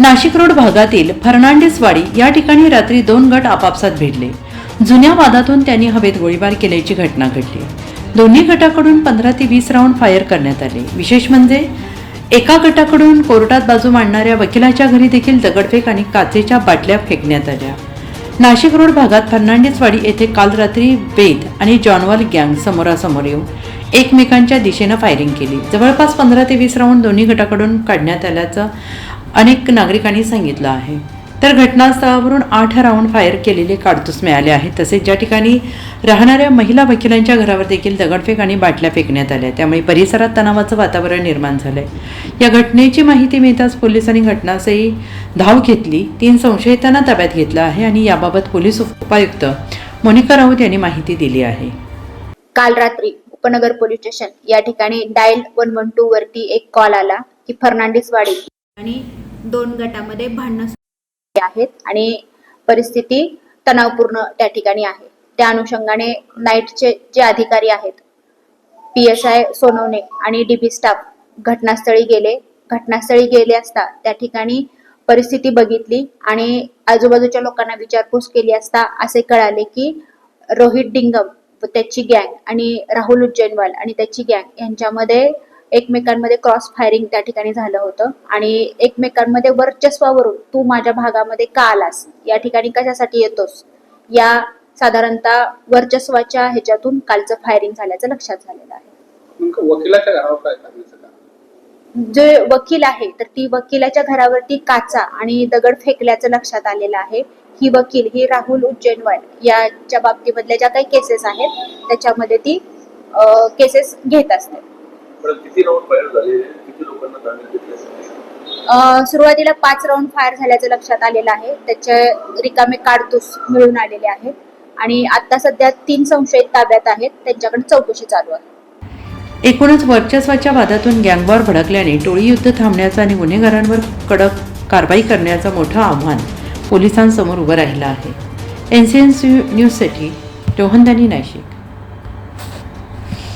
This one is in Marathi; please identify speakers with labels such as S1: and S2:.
S1: नाशिक रोड भागातील फर्नांडिसवाडी या ठिकाणी रात्री दोन गट आपापसात भिडले. जुन्या वादातून त्यांनी हवेत गोळीबार केल्याची घटना घडली. दोन्ही गटाकडून पंधरा ते वीस राऊंड फायर करण्यात आले. विशेष म्हणजे एका गटाकडून कोर्टात बाजू मांडणाऱ्या वकिलाच्या घरी देखील दगडफेक आणि काचेच्या बाटल्या फेकण्यात आल्या. नाशिक रोड भागात फर्नांडिसवाडी येथे काल रात्री वेद आणि जॉनवाल गँग समोरासमोर येऊन एकमेकांच्या दिशेनं फायरिंग केली. जवळपास पंधरा ते वीस राऊंड दोन्ही गटाकडून काढण्यात आल्याचं अनेक नागरिकांनी सांगितलं आहे. तर घटनास्थळावरून आठ राऊंड फायर केलेले काडतूस मिळाले आहेत. तसेच ज्या ठिकाणी राहणाऱ्या महिला वकिलांच्या घरावर देखील दगडफेक आणि बाटल्या फेकण्यात आल्या. त्यामुळे परिसरात तणावाचं वातावरण निर्माण झालंय. या घटनेची माहिती मिळताच पोलिसांनी घटनास्थळी धाव घेतली. तीन संशयितांना ताब्यात घेतलं आहे आणि याबाबत पोलीस उपायुक्त मोनिका राऊत यांनी माहिती दिली आहे.
S2: काल रात्री उपनगर पोलीस स्टेशन या ठिकाणी डायल वन वन टू वरती एक कॉल आला की फर्नांडिस वाडी आणि दोन गटामध्ये भांडणं आहेत आणि परिस्थिती तणावपूर्ण त्या ठिकाणी आहे. त्या अनुषंगाने नाईटचे जे अधिकारी आहेत पी एस आय सोनवणे आणि डीबी स्टाफ घटनास्थळी गेले. घटनास्थळी गेले असता त्या ठिकाणी परिस्थिती बघितली आणि आजूबाजूच्या लोकांना विचारपूस केली असता असे कळाले की रोहित डिंगम त्याची गँग आणि राहुल उज्जैनवाल आणि त्याची गँग यांच्यामध्ये एकमेकांमध्ये क्रॉस फायरिंग त्या ठिकाणी झालं होतं. आणि एकमेकांमध्ये वर्चस्वावरून तू माझ्या भागामध्ये का आलास? या ठिकाणी कशासाठी येतोस? या साधारणतः वर्चस्वाच्या ह्याच्यातून कालचं फायरिंग झाल्याचं लक्षात झालेलं आहे. जे वकील आहे तर ती वकिलाच्या घरावरती काचा आणि दगड फेकल्याचं लक्षात आलेलं आहे. ही वकील ही राहुल उज्जैनवाल याच्या बाबतीमधल्या ज्या काही केसेस आहेत त्याच्यामध्ये ती केसेस घेत असते.
S3: बरं किती राऊंड फायर झाले? किती लोकांना ताब्यात घेतले?
S2: सुरुवातीला पाच राऊंड फायर झाल्याचं लक्षात आलेलं आहे. त्याचे रिकामे काडतूस मिळून आलेले आहेत. आणि आता सध्या तीन संशयित ताब्यात आहेत. त्यांच्याकडे चौकशी चालू आहे.
S1: एकूणच वर्चस्वाच्या वादातून गँगवॉर भडकल्याने टोळी युद्ध थांबण्याचं आणि गुन्हेगारांवर कडक कारवाई करण्याचं मोठं आव्हान पोलिसांसमोर उभं राहिलं आहे. एन सी एन न्यूजसाठी रोहनदानी नाशिक.